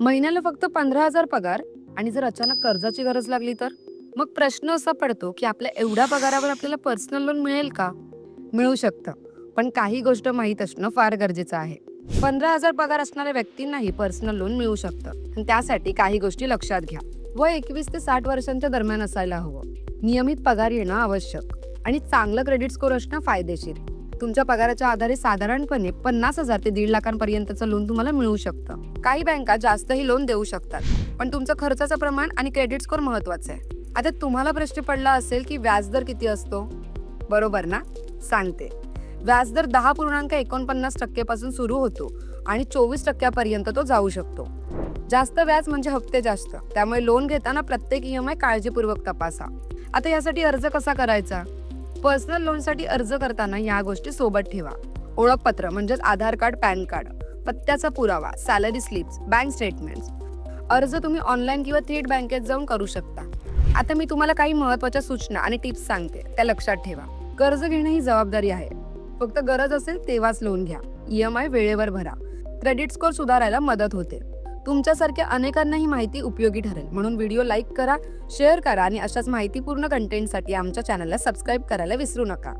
महिन्याला फक्त पंधरा हजार पगार आणि जर अचानक कर्जाची गरज लागली तर? मग प्रश्न असा पडतो की आपल्या एवढ्या पगारावर आपल्याला पर्सनल लोन मिळेल का? मिळू शकतं पण काही गोष्ट माहीत असणं फार गरजेचं आहे. पंधरा हजार पगार असणाऱ्या व्यक्तींनाही पर्सनल लोन मिळू शकतं आणि त्यासाठी काही गोष्टी लक्षात घ्या. व एकवीस ते साठ वर्षांच्या दरम्यान असायला हवं. नियमित पगार येणं आवश्यक आणि चांगलं क्रेडिट स्कोर असणं फायदेशीर. तुमच्या पगाराच्या आधारे साधारणपणे पन्नास हजार ते दीड लाखांपर्यंतचं लोन तुम्हाला मिळू शकतं. काही बँका जास्तही लोन देऊ शकतात पण तुमचं खर्चाचं प्रमाण आणि क्रेडिट स्कोर महत्वाचं आहे. आता तुम्हाला प्रश्न पडला असेल की व्याजदर किती असतो? बरोबर ना? सांगते. व्याजदर दहा पूर्णांक एकोणपन्नास टक्केपासून सुरू होतो आणि चोवीस टक्क्यापर्यंत तो जाऊ शकतो. जास्त व्याज म्हणजे हप्ते जास्त त्यामुळे लोन घेताना प्रत्येक ई एम आय काळजीपूर्वक तपासा. आता यासाठी अर्ज कसा करायचा? पर्सनल लोनसाठी अर्ज करताना या गोष्टी सोबत ठेवा. ओळखपत्र म्हणजेच आधार कार्ड पॅन कार्ड पत्त्याचा पुरावा सॅलरी स्लिप्स बँक स्टेटमेंट्स अर्ज तुम्ही ऑनलाईन किंवा थेट बँकेत जाऊन करू शकता. आता मी तुम्हाला काही महत्त्वाच्या सूचना आणि टिप्स सांगते. त्या लक्षात ठेवा. कर्ज घेणं ही जबाबदारी आहे. फक्त गरज असेल तेव्हाच लोन घ्या. ई एम आय वेळेवर भरा. क्रेडिट स्कोर सुधारायला मदत होते. तुमच्यासारख्या अनेकांनाही माहिती उपयोगी ठरेल. म्हणून व्हिडिओ लाईक करा शेअर करा आणि अशाच माहितीपूर्ण कंटेंटसाठी आमच्या चॅनलला सबस्क्राईब करायला विसरू नका.